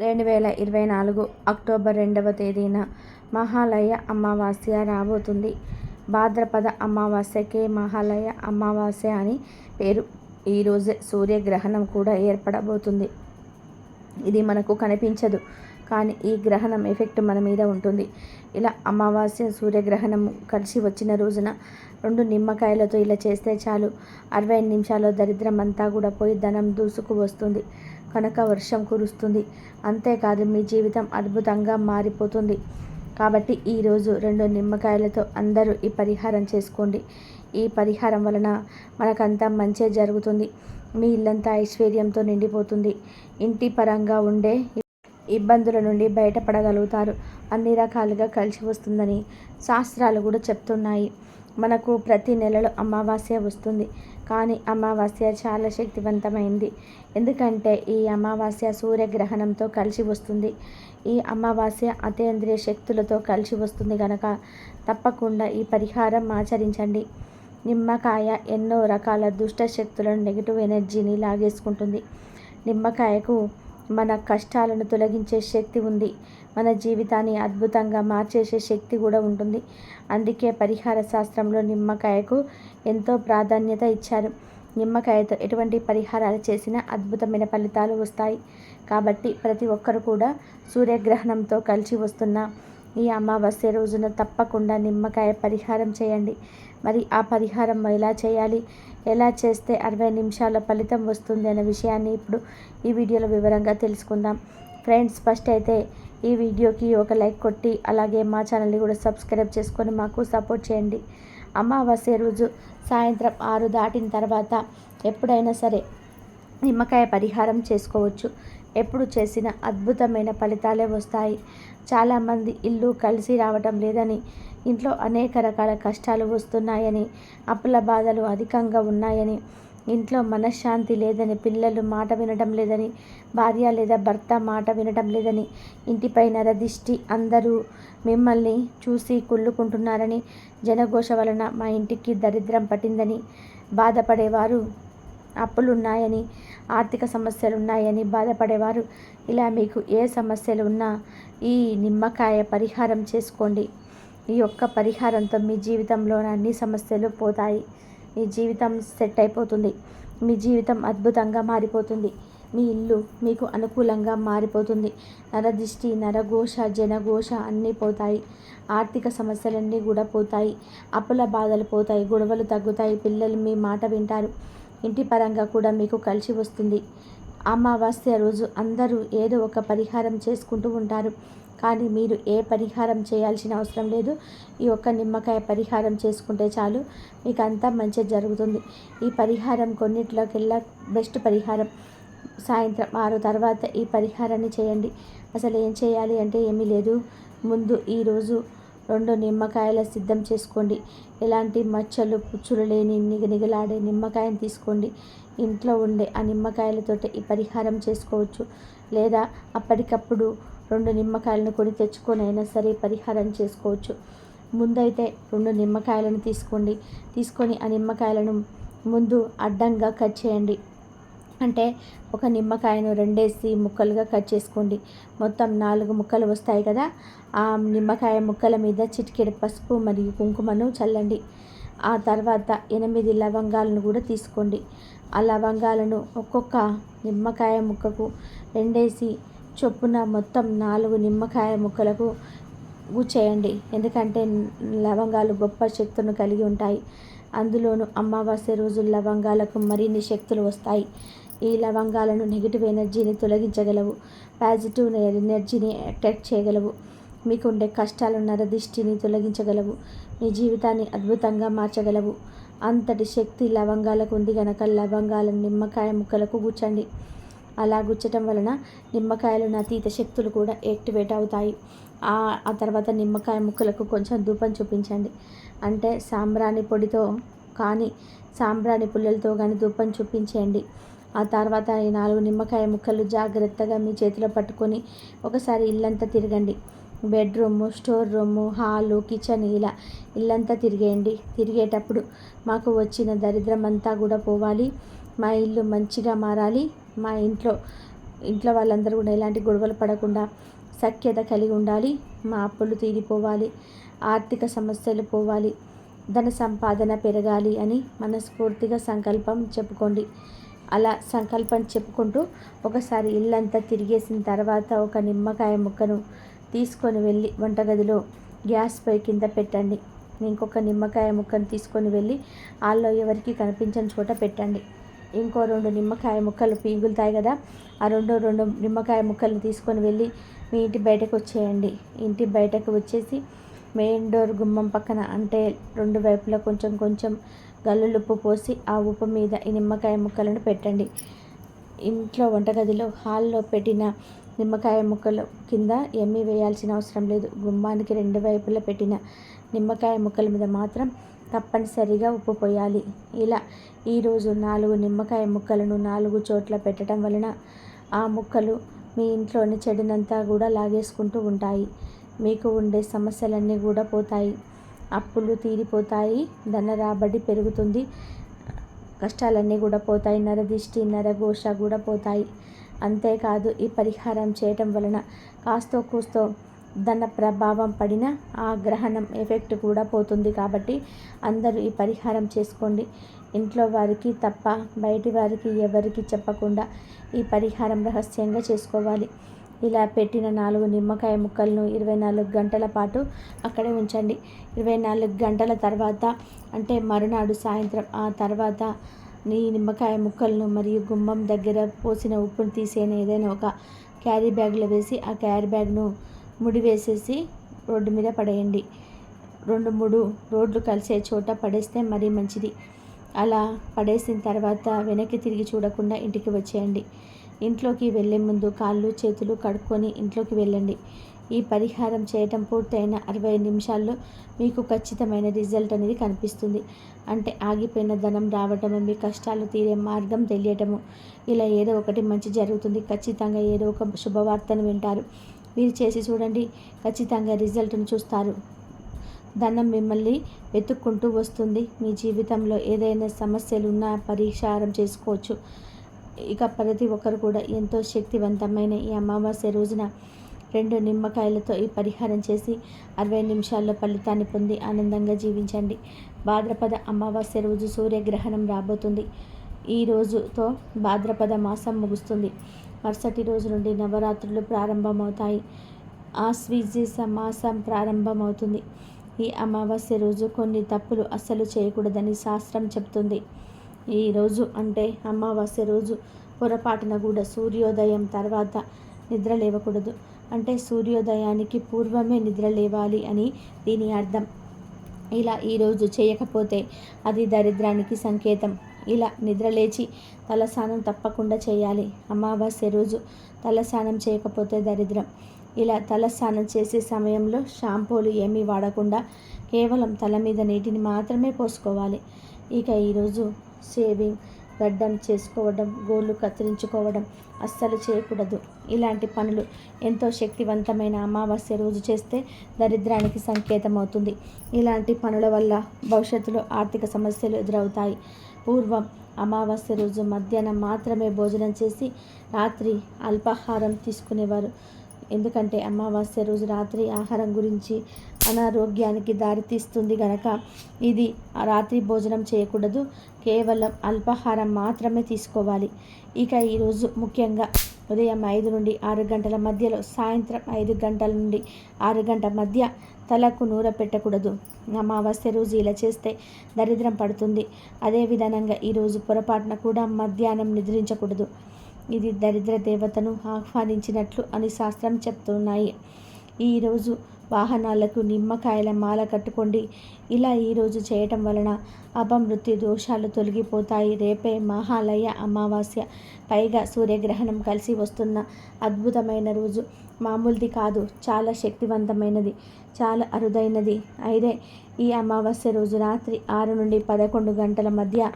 రెండు వేల ఇరవై నాలుగు అక్టోబర్ రెండవ తేదీన మహాలయ అమావాస్య రాబోతుంది. భాద్రపద అమావాస్యకే మహాలయ అమావాస్య అని పేరు. ఈరోజే సూర్యగ్రహణం కూడా ఏర్పడబోతుంది. ఇది మనకు కనిపించదు కానీ ఈ గ్రహణం ఎఫెక్ట్ మన మీద ఉంటుంది. ఇలా అమావాస్య సూర్యగ్రహణం కలిసి వచ్చిన రోజున రెండు నిమ్మకాయలతో ఇలా చేస్తే చాలు. అరవై నిమిషాల్లో దరిద్రం అంతా కూడా పోయి ధనం దూసుకు వస్తుంది. కనుక వర్షం కురుస్తుంది. అంతేకాదు మీ జీవితం అద్భుతంగా మారిపోతుంది. కాబట్టి ఈరోజు రెండు నిమ్మకాయలతో అందరూ ఈ పరిహారం చేసుకోండి. ఈ పరిహారం వలన మనకంతా మంచే జరుగుతుంది. మీ ఇల్లంతా ఐశ్వర్యంతో నిండిపోతుంది. ఇంటి పరంగా ఉండే ఇబ్బందుల నుండి బయటపడగలుగుతారు. అన్ని రకాలుగా కలిసి వస్తుందని శాస్త్రాలు కూడా చెప్తున్నాయి. మనకు ప్రతి నెలలో అమావాస్య వస్తుంది. కానీ అమావాస్య చాలా శక్తివంతమైంది. ఎందుకంటే ఈ అమావాస్య సూర్యగ్రహణంతో కలిసి వస్తుంది. ఈ అమావాస్య అతేంద్రియ శక్తులతో కలిసి వస్తుంది కనుక తప్పకుండా ఈ పరిహారం ఆచరించండి. నిమ్మకాయ ఎన్నో రకాల దుష్ట శక్తులను నెగిటివ్ ఎనర్జీని లాగేసుకుంటుంది. నిమ్మకాయకు మన కష్టాలను తొలగించే శక్తి ఉంది. మన జీవితాన్ని అద్భుతంగా మార్చేసే శక్తి కూడా ఉంటుంది. అందుకే పరిహార శాస్త్రంలో నిమ్మకాయకు ఎంతో ప్రాధాన్యత ఇచ్చారు. నిమ్మకాయతో ఎటువంటి పరిహారాలు చేసినా అద్భుతమైన ఫలితాలు వస్తాయి. కాబట్టి ప్రతి ఒక్కరు కూడా సూర్యగ్రహణంతో కలిసి వస్తున్న ఈ అమావాస్య రోజున తప్పకుండా నిమ్మకాయ పరిహారం చేయండి. మరి ఆ పరిహారం ఎలా చేయాలి? ఎలా చేస్తే అరవై నిమిషాల ఫలితం వస్తుంది అనే విషయాన్ని ఇప్పుడు ఈ వీడియోలో వివరంగా తెలుసుకుందాం. ఫ్రెండ్స్ ఫస్ట్ అయితే ఈ వీడియోకి ఒక లైక్ కొట్టి అలాగే మా ఛానల్ని కూడా సబ్స్క్రైబ్ చేసుకొని మాకు సపోర్ట్ చేయండి. అమావాస్య రోజు సాయంత్రం ఆరు దాటిన తర్వాత ఎప్పుడైనా సరే నిమ్మకాయ పరిహారం చేసుకోవచ్చు. ఎప్పుడు చేసిన అద్భుతమైన ఫలితాలే వస్తాయి. చాలామంది ఇల్లు కలిసి రావటం లేదని ఇంట్లో అనేక రకాల కష్టాలు వస్తున్నాయని అప్పుల బాధలు అధికంగా ఉన్నాయని ఇంట్లో మనశ్శాంతి లేదని పిల్లలు మాట వినడం లేదని భార్య లేదా భర్త మాట వినడం లేదని ఇంటిపైన రదిష్టి అందరూ మిమ్మల్ని చూసి కుళ్ళుకుంటున్నారని జనఘోష వలన మా ఇంటికి దరిద్రం పట్టిందని బాధపడేవారు అప్పులున్నాయని ఆర్థిక సమస్యలు ఉన్నాయని బాధపడేవారు. ఇలా మీకు ఏ సమస్యలు ఉన్నా ఈ నిమ్మకాయ పరిహారం చేసుకోండి. ఈ యొక్క పరిహారంతో మీ జీవితంలోని అన్ని సమస్యలు పోతాయి. మీ జీవితం సెట్ అయిపోతుంది. మీ జీవితం అద్భుతంగా మారిపోతుంది. మీ ఇల్లు మీకు అనుకూలంగా మారిపోతుంది. నరదిష్టి నరఘోష జనఘోష అన్నీ పోతాయి. ఆర్థిక సమస్యలన్నీ కూడా పోతాయి. అప్పుల బాధలు పోతాయి. గొడవలు తగ్గుతాయి. పిల్లలు మీ మాట వింటారు. ఇంటి పరంగా కూడా మీకు కలిసి వస్తుంది. అమావాస్య రోజు అందరూ ఏదో ఒక పరిహారం చేసుకుంటూ ఉంటారు. కానీ మీరు ఏ పరిహారం చేయాల్సిన అవసరం లేదు. ఈ ఒక్క నిమ్మకాయ పరిహారం చేసుకుంటే చాలు. మీకు అంతా మంచి జరుగుతుంది. ఈ పరిహారం కొన్నిట్లోకెల్లా బెస్ట్ పరిహారం. సాయంత్రం ఆరు తర్వాత ఈ పరిహారాన్ని చేయండి. అసలు ఏం చేయాలి అంటే ఏమీ లేదు. ముందు ఈరోజు రెండు నిమ్మకాయల సిద్ధం చేసుకోండి. ఎలాంటి మచ్చలు పుచ్చులు లేని నిగనిగలాడే నిమ్మకాయని తీసుకోండి. ఇంట్లో ఉండే ఆ నిమ్మకాయలతోటి ఈ పరిహారం చేసుకోవచ్చు. లేదా అప్పటికప్పుడు రెండు నిమ్మకాయలను కొని తెచ్చుకొని అయినా సరే పరిహారం చేసుకోవచ్చు. ముందైతే రెండు నిమ్మకాయలను తీసుకోండి. తీసుకొని ఆ నిమ్మకాయలను ముందు అడ్డంగా కట్ చేయండి. అంటే ఒక నిమ్మకాయను రెండేసి ముక్కలుగా కట్ చేసుకోండి. మొత్తం నాలుగు ముక్కలు వస్తాయి కదా? ఆ నిమ్మకాయ ముక్కల మీద చిటికెడు పసుపు మరియు కుంకుమను చల్లండి. ఆ తర్వాత ఎనిమిది లవంగాలను కూడా తీసుకోండి. ఆ లవంగాలను ఒక్కొక్క నిమ్మకాయ ముక్కకు రెండేసి చొప్పున మొత్తం నాలుగు నిమ్మకాయ ముక్కలకు చేయండి ఎందుకంటే లవంగాలు గొప్ప శక్తులను కలిగి ఉంటాయి. అందులోనూ అమావాస్య రోజు లవంగాలకు మరిన్ని శక్తులు వస్తాయి. ఈ లవంగాలను నెగిటివ్ ఎనర్జీని తొలగించగలవు. పాజిటివ్ ఎనర్జీని అట్రాక్ట్ చేయగలవు. మీకుండే కష్టాలు నరదిష్టిని తొలగించగలవు. మీ జీవితాన్ని అద్భుతంగా మార్చగలవు. అంతటి శక్తి లవంగాలకు ఉంది గనక లవంగాలను నిమ్మకాయ ముక్కలకు కూర్చండి అలా గుచ్చటం వలన నిమ్మకాయలు అతీత శక్తులు కూడా యాక్టివేట్ అవుతాయి. ఆ తర్వాత నిమ్మకాయ ముక్కలకు కొంచెం ధూపం చూపించండి. అంటే సాంబ్రాణి పొడితో కానీ సాంబ్రాణి పుల్లలతో కానీ ధూపం చూపించండి ఆ తర్వాత ఈ నాలుగు నిమ్మకాయ ముక్కలు జాగ్రత్తగా మీ చేతిలో పట్టుకొని ఒకసారి ఇల్లంతా తిరగండి. Bedroom store room hall kitchen ఇలా ఇల్లంతా తిరిగేయండి. తిరిగేటప్పుడు మాకు వచ్చిన దరిద్రం అంతా కూడా పోవాలి. మా ఇల్లు మంచిగా మారాలి. మా ఇంట్లో ఇంట్లో వాళ్ళందరూ కూడా ఎలాంటి గొడవలు పడకుండా సఖ్యత కలిగి ఉండాలి. మా అప్పులు తీరిపోవాలి. ఆర్థిక సమస్యలు పోవాలి. ధన సంపాదన పెరగాలి అని మనస్ఫూర్తిగా సంకల్పం చెప్పుకోండి. అలా సంకల్పం చెప్పుకుంటూ ఒకసారి ఇల్లంతా తిరిగేసిన తర్వాత ఒక నిమ్మకాయ ముక్కను తీసుకొని వెళ్ళి వంటగదిలో గ్యాస్ పొయ్యి కింద పెట్టండి. ఇంకొక నిమ్మకాయ ముక్కను తీసుకొని వెళ్ళి వాళ్ళు ఎవరికి కనిపించని చోట పెట్టండి. ఇంకో రెండు నిమ్మకాయ ముక్కలు పీగులుతాయి కదా ఆ రెండు రెండు నిమ్మకాయ ముక్కలు తీసుకొని వెళ్ళి మీ ఇంటి బయటకు వచ్చేయండి. ఇంటి బయటకు వచ్చేసి మెయిన్ డోర్ గుమ్మం పక్కన అంటే రెండు వైపులా కొంచెం కొంచెం గల్లులుప్పు పోసి ఆ ఉప్పు మీద ఈ నిమ్మకాయ ముక్కలను పెట్టండి. ఇంట్లో వంటగదిలో హాల్లో పెట్టిన నిమ్మకాయ ముక్కలు కింద ఎమ్మి వేయాల్సిన అవసరం లేదు. గుమ్మానికి రెండు వైపులా పెట్టిన నిమ్మకాయ ముక్కల మీద మాత్రం తప్పనిసరిగా ఉప్పు పోయాలి. ఇలా ఈరోజు నాలుగు నిమ్మకాయ ముక్కలను నాలుగు చోట్ల పెట్టడం వలన ఆ ముక్కలు మీ ఇంట్లోని చెడునంతా కూడా లాగేసుకుంటూ ఉంటాయి. మీకు ఉండే సమస్యలన్నీ కూడా పోతాయి. అప్పులు తీరిపోతాయి. ధన రాబడి పెరుగుతుంది. కష్టాలన్నీ కూడా పోతాయి. నరదిష్టి నరఘోష కూడా పోతాయి. అంతేకాదు ఈ పరిహారం చేయటం వలన కాస్తో కూస్తో ధన ప్రభావం పడిన ఆ గ్రహణం ఎఫెక్ట్ కూడా పోతుంది కాబట్టి అందరూ ఈ పరిహారం చేసుకోండి. ఇంట్లో వారికి తప్ప బయటి వారికి ఎవరికి చెప్పకుండా ఈ పరిహారం రహస్యంగా చేసుకోవాలి. ఇలా పెట్టిన నాలుగు నిమ్మకాయ ముక్కలను ఇరవై నాలుగు గంటల పాటు అక్కడే ఉంచండి. ఇరవై నాలుగు గంటల తర్వాత అంటే మరునాడు సాయంత్రం ఆ తర్వాత నీ నిమ్మకాయ ముక్కలను మరియు గుమ్మం దగ్గర పోసిన ఉప్పును తీసేన ఏదైనా ఒక క్యారీ బ్యాగ్లో వేసి ఆ క్యారీ బ్యాగ్ను ముడి వేసేసి రోడ్డు మీద పడేయండి. రెండు మూడు రోడ్లు కలిసే చోట పడేస్తే మరీ మంచిది. అలా పడేసిన తర్వాత వెనక్కి తిరిగి చూడకుండా ఇంటికి వచ్చేయండి. ఇంట్లోకి వెళ్ళే ముందు కాళ్ళు చేతులు కడుక్కొని ఇంట్లోకి వెళ్ళండి. ఈ పరిహారం చేయటం పూర్తయిన అరవై నిమిషాల్లో మీకు ఖచ్చితమైన రిజల్ట్ అనేది కనిపిస్తుంది. అంటే ఆగిపోయిన ధనం రావటము మీ కష్టాలు తీరే మార్గం తెలియటము. ఇలా ఏదో ఒకటి మంచి జరుగుతుంది. ఖచ్చితంగా ఏదో ఒక శుభవార్తను వింటారు. మీరు చేసి చూడండి. ఖచ్చితంగా రిజల్ట్ను చూస్తారు. ధనం మిమ్మల్ని వెతుక్కుంటూ వస్తుంది. మీ జీవితంలో ఏదైనా సమస్యలు ఉన్నా పరిష్కారం చేసుకోవచ్చు. ఇక ప్రతి ఒక్కరు కూడా ఎంతో శక్తివంతమైన ఈ అమావాస్య రోజున రెండు నిమ్మకాయలతో ఈ పరిహారం చేసి అరవై నిమిషాల్లో ఫలితాన్ని పొంది ఆనందంగా జీవించండి. భాద్రపద అమావాస్య రోజు సూర్యగ్రహణం రాబోతుంది. ఈ రోజుతో భాద్రపద మాసం ముగుస్తుంది. మరుసటి రోజు నుండి నవరాత్రులు ప్రారంభమవుతాయి. ఆశ్వీజ మాసం ప్రారంభమవుతుంది. ఈ అమావాస్య రోజు కొన్ని తప్పులు అస్సలు చేయకూడదని శాస్త్రం చెప్తుంది ఈరోజు అంటే అమావాస్య రోజు పొరపాటున కూడా సూర్యోదయం తర్వాత నిద్ర లేవకూడదు. అంటే సూర్యోదయానికి పూర్వమే నిద్ర లేవాలి అని దీని అర్థం. ఇలా ఈరోజు చేయకపోతే అది దరిద్రానికి సంకేతం. ఇలా నిద్రలేచి తలస్నానం తప్పకుండా చేయాలి. అమావాస్య రోజు తలస్నానం చేయకపోతే దరిద్రం. ఇలా తలస్నానం చేసే సమయంలో షాంపూలు ఏమీ వాడకుండా కేవలం తల మీద నీటిని మాత్రమే పోసుకోవాలి. ఇక ఈరోజు షేవింగ్ గడ్డం చేసుకోవడం గోళ్ళు కత్తిరించుకోవడం అస్సలు చేయకూడదు. ఇలాంటి పనులు ఎంతో శక్తివంతమైన అమావాస్య రోజు చేస్తే దరిద్రానికి సంకేతం అవుతుంది ఇలాంటి పనుల వల్ల భవిష్యత్తులో ఆర్థిక సమస్యలు ఎదురవుతాయి. పూర్వం అమావాస్య రోజు మధ్యాహ్నం మాత్రమే భోజనం చేసి రాత్రి అల్పాహారం తీసుకునేవారు. ఎందుకంటే అమావాస్య రోజు రాత్రి ఆహారం గురించి అనారోగ్యానికి దారితీస్తుంది గనక ఇది రాత్రి భోజనం చేయకూడదు. కేవలం అల్పాహారం మాత్రమే తీసుకోవాలి. ఇక ఈరోజు ముఖ్యంగా ఉదయం ఐదు నుండి ఆరు గంటల మధ్యలో సాయంత్రం ఐదు గంటల నుండి ఆరు గంటల మధ్య తలకు నూర పెట్టకూడదు. అమావాస్య రోజు ఇలా చేస్తే దరిద్రం పడుతుంది. అదే విధానంగా ఈరోజు పొరపాటున కూడా మధ్యాహ్నం నిద్రించకూడదు. ఇది దరిద్ర దేవతను ఆహ్వానించినట్లు అని శాస్త్రం చెప్తున్నాయి. ఈరోజు వాహనాలకు నిమ్మకాయల మాల కట్టుకోండి. ఇలా ఈరోజు చేయటం వలన అపమృత్యు దోషాలు తొలగిపోతాయి. రేపే మహాలయ అమావాస్య. పైగా సూర్యగ్రహణం కలిసి వస్తున్న అద్భుతమైన రోజు. మామూలుది కాదు. చాలా శక్తివంతమైనది. చాలా అరుదైనది. అయితే ఈ అమావాస్య రోజు రాత్రి ఆరు నుండి పదకొండు గంటల మధ్య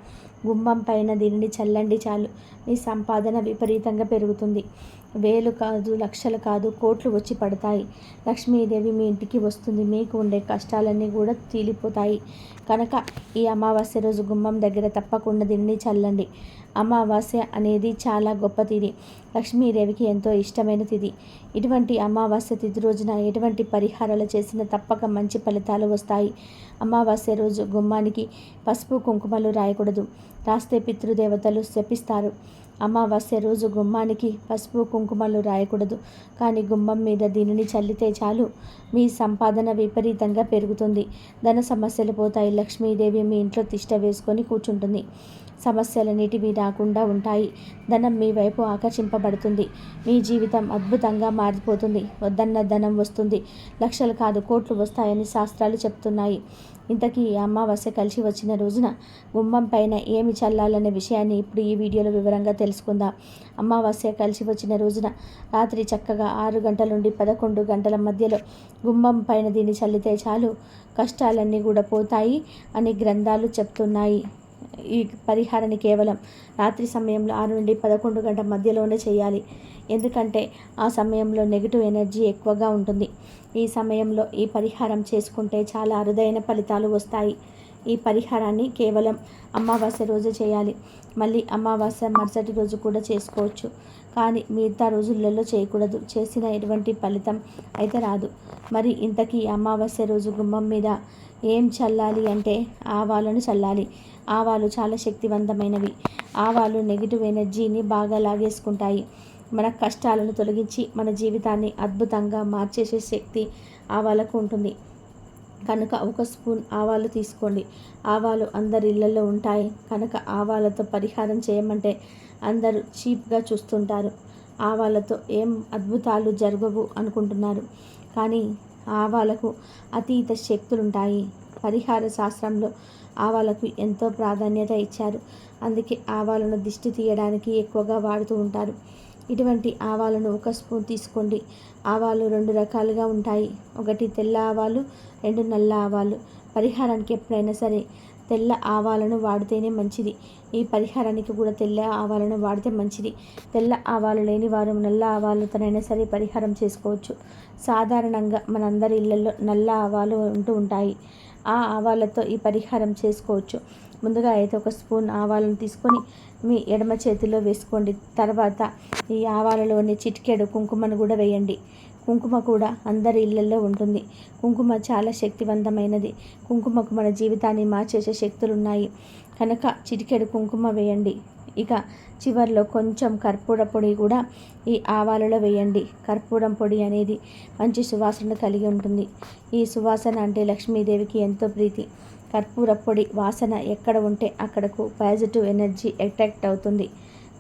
గుమ్మం పైన దీనిని చల్లండి చాలు. మీ సంపాదన విపరీతంగా పెరుగుతుంది. వేలు కాదు లక్షలు కాదు కోట్లు వచ్చి పడతాయి. లక్ష్మీదేవి మీ ఇంటికి వస్తుంది. మీకు ఉండే కష్టాలన్నీ కూడా తీలిపోతాయి. కనుక ఈ అమావాస్య రోజు గుమ్మం దగ్గర తప్పకుండా దీన్ని చల్లండి. అమావాస్య అనేది చాలా గొప్ప తిథి. లక్ష్మీదేవికి ఎంతో ఇష్టమైన తిథి. ఇటువంటి అమావాస్య తిథి రోజున ఎటువంటి పరిహారాలు చేసినా తప్పక మంచి ఫలితాలు వస్తాయి. అమావాస్య రోజు గుమ్మానికి పసుపు కుంకుమలు రాయకూడదు. రాస్తే పితృదేవతలు శపిస్తారు. అమావాస్య రోజు గుమ్మానికి పసుపు కుంకుమలు రాయకూడదు. కానీ గుమ్మం మీద దీనిని చల్లితే చాలు. మీ సంపాదన విపరీతంగా పెరుగుతుంది. ధన సమస్యలు పోతాయి. లక్ష్మీదేవి మీ ఇంట్లో తిష్ట వేసుకొని కూర్చుంటుంది. సమస్యలన్నిటివి రాకుండా ఉంటాయి. ధనం మీ వైపు ఆకర్షింపబడుతుంది. మీ జీవితం అద్భుతంగా మారిపోతుంది. వద్దన్న ధనం వస్తుంది. లక్షలు కాదు కోట్లు వస్తాయని శాస్త్రాలు చెప్తున్నాయి. ఇంతకీ ఈ అమావాస్య కలిసి వచ్చిన రోజున గుమ్మం పైన ఏమి చల్లాలనే విషయాన్ని ఇప్పుడు ఈ వీడియోలో వివరంగా తెలుసుకుందాం. అమావాస్య కలిసి వచ్చిన రోజున రాత్రి చక్కగా ఆరు గంటల నుండి పదకొండు గంటల మధ్యలో గుమ్మం పైన దీన్ని చల్లితే చాలు కష్టాలన్నీ కూడా పోతాయి అని గ్రంథాలు చెప్తున్నాయి. ఈ పరిహారాన్ని కేవలం రాత్రి సమయంలో ఆరు నుండి పదకొండు గంటల మధ్యలోనే చేయాలి. ఎందుకంటే ఆ సమయంలో నెగిటివ్ ఎనర్జీ ఎక్కువగా ఉంటుంది. ఈ సమయంలో ఈ పరిహారం చేసుకుంటే చాలా అరుదైన ఫలితాలు వస్తాయి. ఈ పరిహారాన్ని కేవలం అమావాస్య రోజు చేయాలి. మళ్ళీ అమావాస్య మరుసటి రోజు కూడా చేసుకోవచ్చు. కానీ మిగతా రోజులలో చేయకూడదు. చేసిన ఎటువంటి ఫలితం అయితే రాదు. మరి ఇంతకీ అమావాస్య రోజు గుమ్మం మీద ఏం చల్లాలి అంటే ఆవాలను చల్లాలి. ఆవాలు చాలా శక్తివంతమైనవి. ఆవాలు నెగిటివ్ ఎనర్జీని బాగా లాగేసుకుంటాయి. మన కష్టాలను తొలగించి మన జీవితాన్ని అద్భుతంగా మార్చేసే శక్తి ఆవాలకు ఉంటుంది. కనుక ఒక స్పూన్ ఆవాలు తీసుకోండి. ఆవాలు అందరి ఇళ్ళలో ఉంటాయి. కనుక ఆవాలతో పరిహారం చేయమంటే అందరూ చీప్గా చూస్తుంటారు. ఆవాలతో ఏం అద్భుతాలు జరగవు అనుకుంటున్నారు. కానీ ఆవాలకు అతీత శక్తులుంటాయి. పరిహార శాస్త్రంలో ఆవాలకు ఎంతో ప్రాధాన్యత ఇచ్చారు. అందుకే ఆవాలను దిష్టి తీయడానికి ఎక్కువగా వాడుతూ ఉంటారు. ఇటువంటి ఆవాలను ఒక స్పూన్ తీసుకోండి. ఆవాలు రెండు రకాలుగా ఉంటాయి. ఒకటి తెల్ల ఆవాలు రెండు నల్ల ఆవాలు. పరిహారానికి ఎప్పుడైనా సరే తెల్ల ఆవాలను వాడితేనే మంచిది. ఈ పరిహారానికి కూడా తెల్ల ఆవాలను వాడితే మంచిది. తెల్ల ఆవాలు లేని వారు నల్ల ఆవాలతోనైనా సరే పరిహారం చేసుకోవచ్చు. సాధారణంగా మనందరి ఇళ్ళలో నల్ల ఆవాలు ఉంటూ ఉంటాయి. ఆ ఆవాలతో ఈ పరిహారం చేసుకోవచ్చు. ముందుగా అయితే ఒక స్పూన్ ఆవాలను తీసుకొని మీ ఎడమ చేతిలో వేసుకోండి. తర్వాత ఈ ఆవాలలోని చిటికెడు కుంకుమను కూడా వేయండి. కుంకుమ కూడా అందరి ఇళ్ళలో ఉంటుంది. కుంకుమ చాలా శక్తివంతమైనది. కుంకుమకు మన జీవితాన్ని మార్చేసే శక్తులు ఉన్నాయి కనుక చిటికెడు కుంకుమ వేయండి. ఇక చివరిలో కొంచెం కర్పూర పొడి కూడా ఈ ఆవాలలో వేయండి. కర్పూరం పొడి అనేది మంచి సువాసన కలిగి ఉంటుంది. ఈ సువాసన అంటే లక్ష్మీదేవికి ఎంతో ప్రీతి. కర్పూర పొడి వాసన ఎక్కడ ఉంటే అక్కడకు పాజిటివ్ ఎనర్జీ అట్రాక్ట్ అవుతుంది.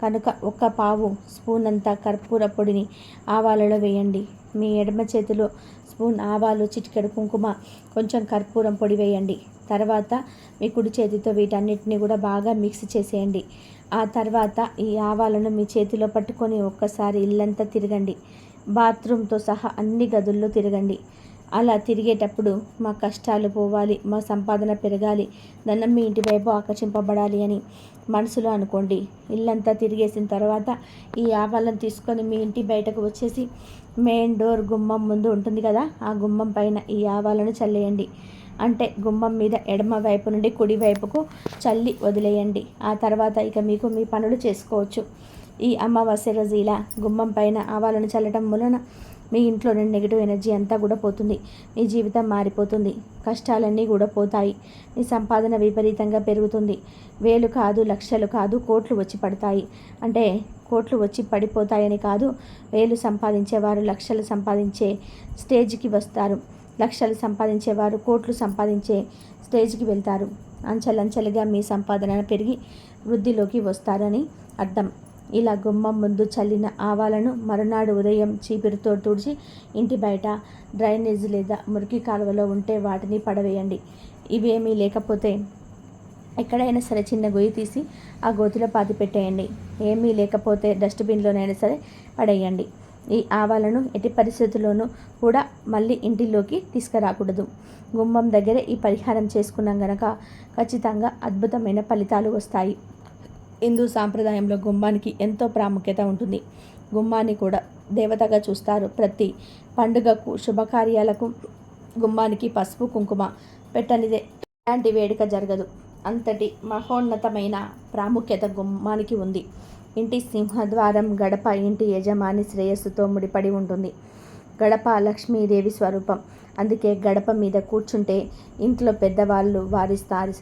కనుక ఒక పావు స్పూన్ అంతా కర్పూర పొడిని ఆవాలలో వేయండి. మీ ఎడమ చేతిలో స్పూన్ ఆవాలు చిటికెడు కుంకుమ కొంచెం కర్పూరం పొడి వేయండి. తర్వాత మీ కుడి చేతితో వీటన్నిటిని కూడా బాగా మిక్స్ చేసేయండి. ఆ తర్వాత ఈ ఆవాలను మీ చేతిలో పట్టుకొని ఒక్కసారి ఇల్లంతా తిరగండి. బాత్రూమ్తో సహా అన్ని గదుల్లో తిరగండి. అలా తిరిగేటప్పుడు మా కష్టాలు పోవాలి మా సంపాదన పెరగాలి ధనం మీ ఇంటి వైపు ఆకర్షింపబడాలి అని మనసులో అనుకోండి. ఇల్లంతా తిరిగేసిన తర్వాత ఈ ఆవాలను తీసుకొని మీ ఇంటి బయటకు వచ్చేసి మెయిన్ డోర్ గుమ్మం ముందు ఉంటుంది కదా ఆ గుమ్మం పైన ఈ ఆవాలను చల్లేయండి. అంటే గుమ్మం మీద ఎడమ వైపు నుండి కుడి వైపుకు చల్లి వదిలేయండి. ఆ తర్వాత ఇక మీకు మీ పనులు చేసుకోవచ్చు. ఈ అమావాస్య రోజు ఇలా గుమ్మం పైన ఆవాలను చల్లటం వలన మీ ఇంట్లో నెగిటివ్ ఎనర్జీ అంతా కూడా పోతుంది. మీ జీవితం మారిపోతుంది. కష్టాలన్నీ కూడా పోతాయి. మీ సంపాదన విపరీతంగా పెరుగుతుంది. వేలు కాదు లక్షలు కాదు కోట్లు వచ్చి పడతాయి. అంటే కోట్లు వచ్చి పడిపోతాయని కాదు వేలు సంపాదించేవారు లక్షలు సంపాదించే స్టేజ్కి వస్తారు. లక్షలు సంపాదించేవారు కోట్లు సంపాదించే స్టేజ్కి వెళ్తారు. అంచెలంచెలుగా మీ సంపాదన పెరిగి వృద్ధిలోకి వస్తారని అర్థం. ఇలా గుమ్మం ముందు చల్లిన ఆవాలను మరునాడు ఉదయం చీపిరితో తుడిచి ఇంటి బయట డ్రైనేజ్ లేదా మురికి కాలువలో ఉంటే వాటిని పడవేయండి. ఇవేమీ లేకపోతే ఎక్కడైనా సరే చిన్న గొయ్యి తీసి ఆ గోతిలో పాతి పెట్టేయండి ఏమీ లేకపోతే డస్ట్బిన్లోనైనా సరే పడేయండి. ఈ ఆవాలను ఎట్టి పరిస్థితుల్లోనూ కూడా మళ్ళీ ఇంటిలోకి తీసుకురాకూడదు. గుమ్మం దగ్గర ఈ పరిహారం చేసుకున్నాం గనక ఖచ్చితంగా అద్భుతమైన ఫలితాలు వస్తాయి. హిందూ సాంప్రదాయంలో గుమ్మానికి ఎంతో ప్రాముఖ్యత ఉంటుంది. గుమ్మాన్ని కూడా దేవతగా చూస్తారు. ప్రతి పండుగకు శుభకార్యాలకు గుమ్మానికి పసుపు కుంకుమ పెట్టనిదే. ఎలాంటి వేడుక జరగదు. అంతటి మహోన్నతమైన ప్రాముఖ్యత గుమ్మానికి ఉంది. ఇంటి సింహద్వారం గడప ఇంటి యజమాని శ్రేయస్సుతో ముడిపడి ఉంటుంది. గడప లక్ష్మీదేవి స్వరూపం. అందుకే గడప మీద కూర్చుంటే ఇంట్లో పెద్దవాళ్ళు వారిస్తారు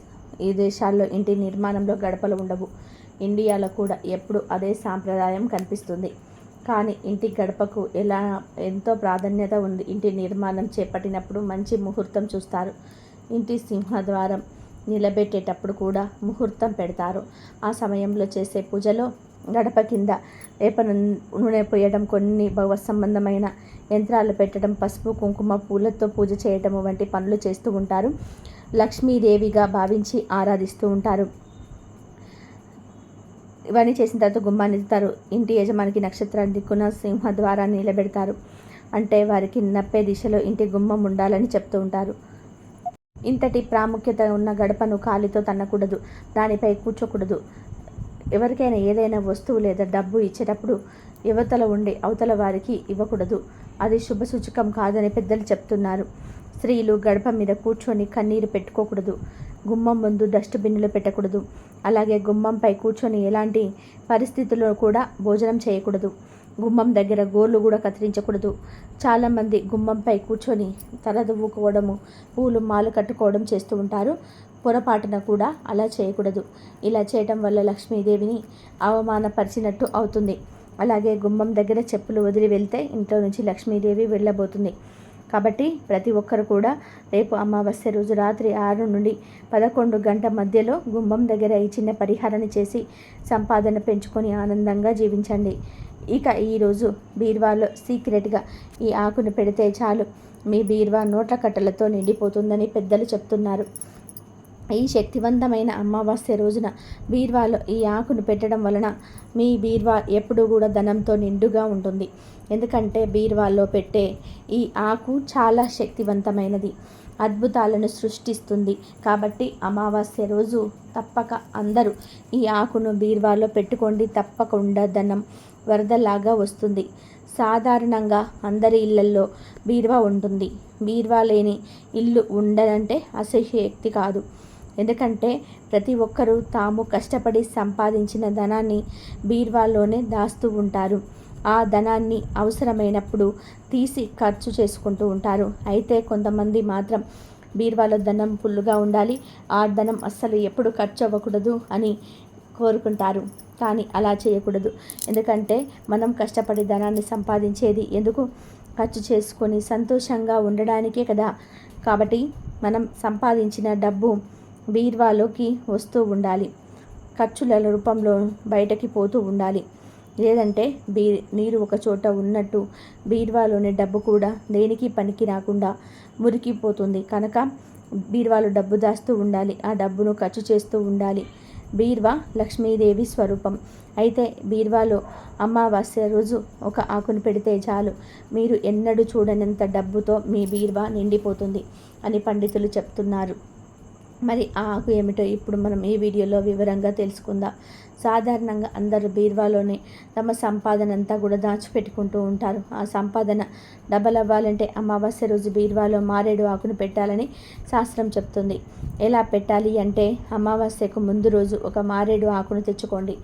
ఈ దేశాల్లో ఇంటి నిర్మాణంలో గడపలు ఉండవు. ఇండియాలో కూడా ఎప్పుడు అదే సాంప్రదాయం కనిపిస్తుంది. కానీ ఇంటి గడపకు ఎలా ఎంతో ప్రాధాన్యత ఉంది. ఇంటి నిర్మాణం చేపట్టినప్పుడు మంచి ముహూర్తం చూస్తారు. ఇంటి సింహద్వారం నిలబెట్టేటప్పుడు కూడా ముహూర్తం పెడతారు. ఆ సమయంలో చేసే పూజలో గడప కింద వేప నూనె పోయడం కొన్ని భగవ సంబంధమైన యంత్రాలు పెట్టడం పసుపు కుంకుమ పూలతో పూజ చేయటం వంటి పనులు చేస్తూ ఉంటారు. లక్ష్మీదేవిగా భావించి ఆరాధిస్తూ ఉంటారు. ఇవన్నీ చేసిన తర్వాత గుమ్మాన్ని ఎత్తుతారు. ఇంటి యజమానికి నక్షత్రాన్ని దిక్కున సింహ ద్వారాన్ని నిలబెడతారు. అంటే వారికి నప్పే దిశలో ఇంటి గుమ్మం ఉండాలని చెప్తూ ఉంటారు. ఇంతటి ప్రాముఖ్యత ఉన్న గడపను కాలితో తన్నకూడదు. దానిపై కూర్చోకూడదు. ఎవరికైనా ఏదైనా వస్తువు లేదా డబ్బు ఇచ్చేటప్పుడు యువతల ఉండే అవతల వారికి ఇవ్వకూడదు. అది శుభసూచకం కాదని పెద్దలు చెప్తున్నారు. స్త్రీలు గడప మీద కూర్చొని కన్నీరు పెట్టుకోకూడదు. గుమ్మం ముందు డస్ట్బిన్లు పెట్టకూడదు. అలాగే గుమ్మంపై కూర్చొని ఎలాంటి పరిస్థితుల్లో కూడా భోజనం చేయకూడదు. గుమ్మం దగ్గర గోర్లు కూడా కత్తిరించకూడదు. చాలామంది గుమ్మంపై కూర్చొని తల దువ్వుకోవడము పూలు మాలు కట్టుకోవడం చేస్తూ ఉంటారు. పొరపాటున కూడా అలా చేయకూడదు. ఇలా చేయటం వల్ల లక్ష్మీదేవిని అవమానపరిచినట్టు అవుతుంది. అలాగే గుమ్మం దగ్గర చెప్పులు వదిలి వెళ్తే ఇంట్లో నుంచి లక్ష్మీదేవి వెళ్ళబోతుంది. కాబట్టి ప్రతి ఒక్కరు కూడా రేపు అమావాస్య రోజు రాత్రి ఆరు నుండి పదకొండు గంట మధ్యలో గుమ్మం దగ్గర ఈ చిన్న పరిహారాన్ని చేసి సంపాదన పెంచుకొని ఆనందంగా జీవించండి. ఇక ఈరోజు బీర్వాలో సీక్రెట్గా ఈ ఆకును పెడితే చాలు. మీ బీర్వా నోట్ల కట్టలతో నిండిపోతుందని పెద్దలు చెప్తున్నారు. ఈ శక్తివంతమైన అమావాస్య రోజున బీర్వాలో ఈ ఆకును పెట్టడం వలన మీ బీర్వా ఎప్పుడూ కూడా ధనంతో నిండుగా ఉంటుంది. ఎందుకంటే బీర్వాలో పెట్టే ఈ ఆకు చాలా శక్తివంతమైనది. అద్భుతాలను సృష్టిస్తుంది. కాబట్టి అమావాస్య రోజు తప్పక అందరూ ఈ ఆకును బీర్వాలో పెట్టుకోండి. తప్పకుండా ధనం వరదలాగా వస్తుంది. సాధారణంగా అందరి ఇళ్ళల్లో బీర్వా ఉంటుంది. బీర్వా లేని ఇల్లు ఉండదంటే అసహ్యక్తి కాదు. ఎందుకంటే ప్రతి ఒక్కరూ తాము కష్టపడి సంపాదించిన ధనాన్ని బీర్వాలోనే దాస్తూ ఉంటారు. ఆ ధనాన్ని అవసరమైనప్పుడు తీసి ఖర్చు చేసుకుంటూ ఉంటారు. అయితే కొంతమంది మాత్రం బీర్వాలో ధనం ఫుల్లుగా ఉండాలి ఆ ధనం అస్సలు ఎప్పుడు ఖర్చు అవ్వకూడదు అని కోరుకుంటారు. కానీ అలా చేయకూడదు. ఎందుకంటే మనం కష్టపడి ధనాన్ని సంపాదించేది ఎందుకు? ఖర్చు చేసుకొని సంతోషంగా ఉండడానికే కదా. కాబట్టి మనం సంపాదించిన డబ్బు బీర్వాలోకి వస్తూ ఉండాలి. ఖర్చుల రూపంలో బయటకి పోతూ ఉండాలి. లేదంటే బీ నీరు ఒక చోట ఉన్నట్టు బీర్వాలోని డబ్బు కూడా దేనికి పనికి రాకుండా మురికిపోతుంది. కనుక బీర్వాలో డబ్బు దాస్తూ ఉండాలి. ఆ డబ్బును ఖర్చు చేస్తూ ఉండాలి. బీర్వా లక్ష్మీదేవి స్వరూపం. అయితే బీర్వాలో అమావాస్య రోజు ఒక ఆకును పెడితే చాలు. మీరు ఎన్నడూ చూడనంత డబ్బుతో మీ బీర్వా నిండిపోతుంది అని పండితులు చెప్తున్నారు. మరి ఆ ఆకు ఏమిటో ఇప్పుడు మనం ఈ వీడియోలో వివరంగా తెలుసుకుందాం. సాధారణంగా అందరూ బీర్వాలోనే తమ సంపాదన అంతా కూడా దాచిపెట్టుకుంటూ ఉంటారు. ఆ సంపాదన డబల్ అవ్వాలంటే అమావాస్య రోజు బీర్వాలో మారేడు ఆకును పెట్టాలని శాస్త్రం చెప్తుంది. ఎలా పెట్టాలి అంటే అమావాస్యకు ముందు రోజు ఒక మారేడు ఆకును తెచ్చుకోండి.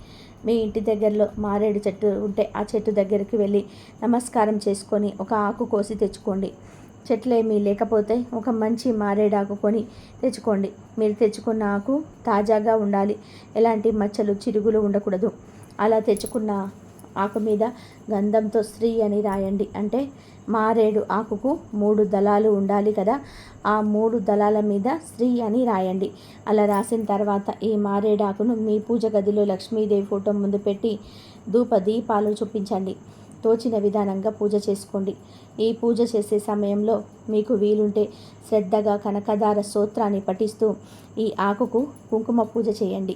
మీ ఇంటి దగ్గరలో మారేడు చెట్టు ఉంటే ఆ చెట్టు దగ్గరికి వెళ్ళి నమస్కారం చేసుకొని ఒక ఆకు కోసి తెచ్చుకోండి. చెట్లేమీ లేకపోతే ఒక మంచి మారేడాకు కొని తెచ్చుకోండి. మీరు తెచ్చుకున్న ఆకు తాజాగా ఉండాలి. ఎలాంటి మచ్చలు చిరుగులు ఉండకూడదు. అలా తెచ్చుకున్న ఆకు మీద గంధంతో స్త్రీ అని రాయండి. అంటే మారేడు ఆకుకు మూడు దళాలు ఉండాలి కదా ఆ మూడు దళాల మీద స్త్రీ అని రాయండి. అలా రాసిన తర్వాత ఈ మారేడాకును మీ పూజ గదిలో లక్ష్మీదేవి ఫోటో ముందు పెట్టి ధూప దీపాలు చూపించండి. తోచిన విధానంగా పూజ చేసుకోండి. ఈ పూజ చేసే సమయంలో మీకు వీలుంటే శ్రద్ధగా కనకదార స్తోత్రాన్ని పఠిస్తూ ఈ ఆకుకు కుంకుమ పూజ చేయండి.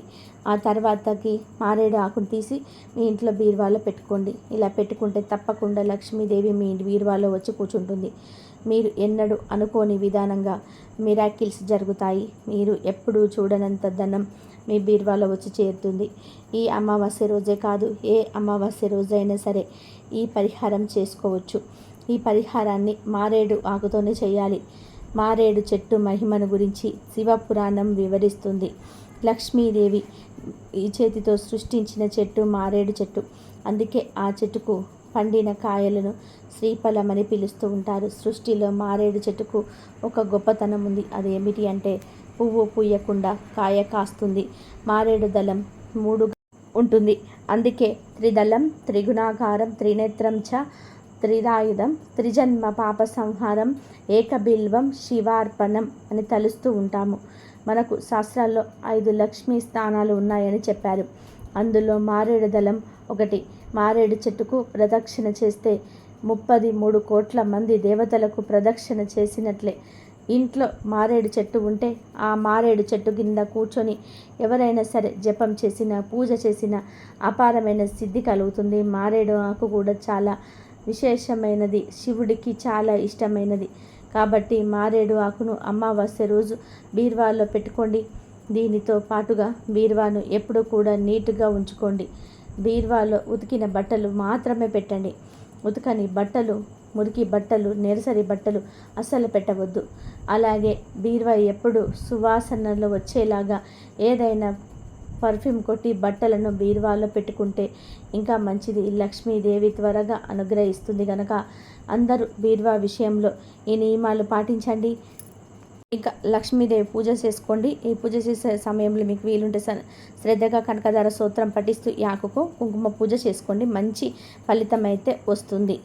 ఆ తర్వాతకి మారేడు ఆకును తీసి మీ ఇంట్లో బీరువాలో పెట్టుకోండి. ఇలా పెట్టుకుంటే తప్పకుండా లక్ష్మీదేవి మీ బీరువాలో వచ్చి కూర్చుంటుంది. మీరు ఎన్నడూ అనుకోని విధానంగా మిరాకిల్స్ జరుగుతాయి. మీరు ఎప్పుడూ చూడనంత ధనం మీ బీరువాలో వచ్చి చేరుతుంది. ఈ అమావాస్య రోజే కాదు ఏ అమావాస్య రోజైనా సరే ఈ పరిహారం చేసుకోవచ్చు. ఈ పరిహారాన్ని మారేడు ఆకుతోనే చేయాలి. మారేడు చెట్టు మహిమను గురించి శివపురాణం వివరిస్తుంది. లక్ష్మీదేవి ఈ చేతితో సృష్టించిన చెట్టు మారేడు చెట్టు. అందుకే ఆ చెట్టుకు పండిన కాయలను శ్రీఫలం అని పిలుస్తూ ఉంటారు. సృష్టిలో మారేడు చెట్టుకు ఒక గొప్పతనం ఉంది. అది ఏమిటి అంటే పువ్వు పూయకుండా కాయ కాస్తుంది. మారేడు దళం మూడు ఉంటుంది. అందుకే త్రిదళం త్రిగుణాకారం త్రినేత్రం చ త్రిరాయుధం త్రిజన్మ పాప సంహారం ఏకబిల్వం శివార్పణం అని తలుస్తూ ఉంటాము. మనకు శాస్త్రాల్లో ఐదు లక్ష్మీ స్థానాలు ఉన్నాయని చెప్పారు. అందులో మారేడు దళం ఒకటి. మారేడు చెట్టుకు ప్రదక్షిణ చేస్తే ముప్పది మూడు కోట్ల మంది దేవతలకు ప్రదక్షిణ చేసినట్లే. ఇంట్లో మారేడు చెట్టు ఉంటే ఆ మారేడు చెట్టు కింద కూర్చొని ఎవరైనా సరే జపం చేసిన పూజ చేసిన అపారమైన సిద్ధి కలుగుతుంది. మారేడు ఆకు కూడా చాలా విశేషమైనది. శివుడికి చాలా ఇష్టమైనది. కాబట్టి మారేడు ఆకును అమావాస్య రోజు బీర్వాలో పెట్టుకోండి. దీనితో పాటుగా బీర్వాను ఎప్పుడూ కూడా నీట్గా ఉంచుకోండి. బీర్వాలో ఉతికిన బట్టలు మాత్రమే పెట్టండి. ఉతకని బట్టలు మురికి బట్టలు నెరసరి బట్టలు అస్సలు పెట్టవద్దు. అలాగే బీర్వా ఎప్పుడు సువాసనలో వచ్చేలాగా ఏదైనా పర్ఫ్యూమ్ కొట్టి బట్టలను బీరువాలో పెట్టుకుంటే ఇంకా మంచిది. లక్ష్మీదేవి త్వరగా అనుగ్రహిస్తుంది కనుక అందరూ బీరువా విషయంలో ఈ నియమాలు పాటించండి. ఇంకా లక్ష్మీదేవి పూజ చేసుకోండి. ఈ పూజ చేసే సమయంలో మీకు వీలుంటే శ్రద్ధగా కనకదార సూత్రం పఠిస్తూ ఈ ఆకుకు కుంకుమ పూజ చేసుకోండి. మంచి ఫలితం అయితే వస్తుంది.